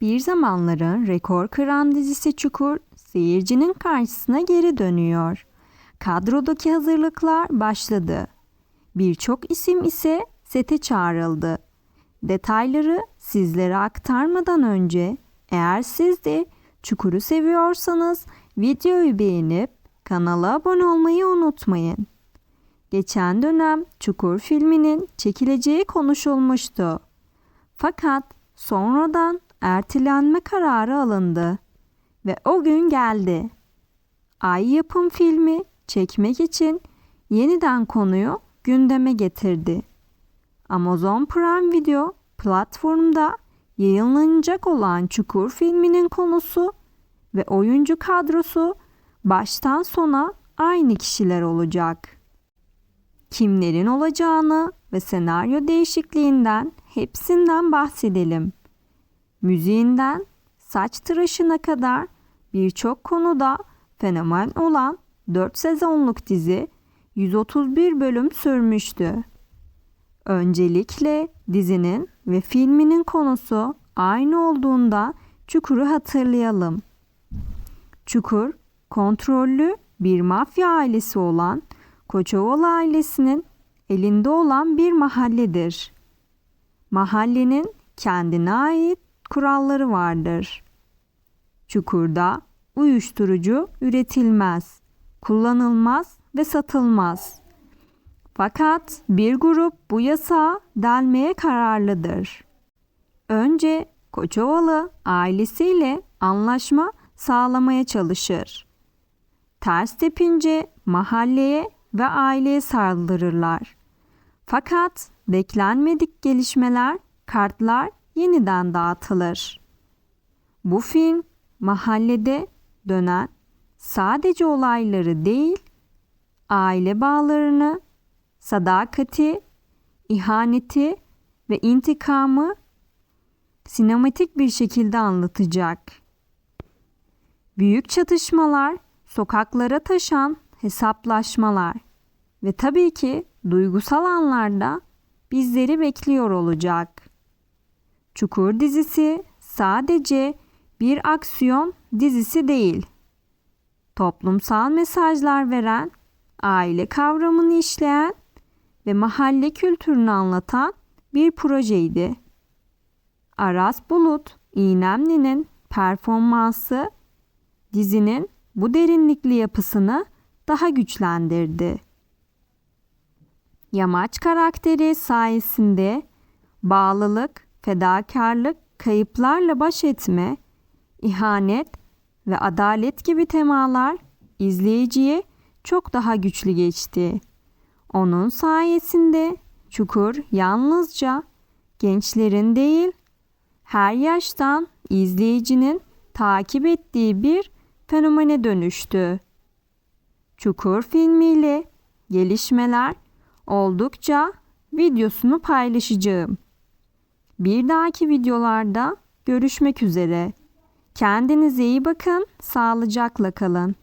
Bir zamanların rekor kıran dizisi Çukur seyircinin karşısına geri dönüyor. Kadrodaki hazırlıklar başladı. Birçok isim ise sete çağrıldı. Detayları sizlere aktarmadan önce eğer siz de Çukur'u seviyorsanız videoyu beğenip kanala abone olmayı unutmayın. Geçen dönem Çukur filminin çekileceği konuşulmuştu. Fakat sonradan ertelenme kararı alındı ve o gün geldi. Ay yapım filmi çekmek için yeniden konuyu gündeme getirdi. Amazon Prime Video platformda yayınlanacak olan Çukur filminin konusu ve oyuncu kadrosu baştan sona aynı kişiler olacak. Kimlerin olacağını ve senaryo değişikliğinden hepsinden bahsedelim. Müziğinden saç tıraşına kadar birçok konuda fenomen olan 4 sezonluk dizi 131 bölüm sürmüştü. Öncelikle dizinin ve filminin konusu aynı olduğunda Çukur'u hatırlayalım. Çukur, kontrollü bir mafya ailesi olan Koçovalı ailesinin elinde olan bir mahalledir. Mahallenin kendine ait kuralları vardır. Çukurda uyuşturucu üretilmez, kullanılmaz ve satılmaz. Fakat bir grup bu yasağı delmeye kararlıdır. Önce Koçovalı ailesiyle anlaşma sağlamaya çalışır. Ters tepince mahalleye ve aileye saldırırlar. Fakat beklenmedik gelişmeler, kartlar yeniden dağıtılır. Bu film mahallede dönen sadece olayları değil, aile bağlarını, sadakati, ihaneti ve intikamı sinematik bir şekilde anlatacak. Büyük çatışmalar, sokaklara taşan hesaplaşmalar ve tabii ki duygusal anlarda bizleri bekliyor olacak. Çukur dizisi sadece bir aksiyon dizisi değil. Toplumsal mesajlar veren, aile kavramını işleyen ve mahalle kültürünü anlatan bir projeydi. Aras Bulut İğnemli'nin performansı dizinin bu derinlikli yapısını daha güçlendirdi. Yamaç karakteri sayesinde bağlılık, fedakarlık, kayıplarla baş etme, ihanet ve adalet gibi temalar izleyiciye çok daha güçlü geçti. Onun sayesinde Çukur yalnızca gençlerin değil, her yaştan izleyicinin takip ettiği bir fenomene dönüştü. Çukur filmiyle gelişmeler oldukça videosunu paylaşacağım. Bir dahaki videolarda görüşmek üzere. Kendinize iyi bakın, sağlıcakla kalın.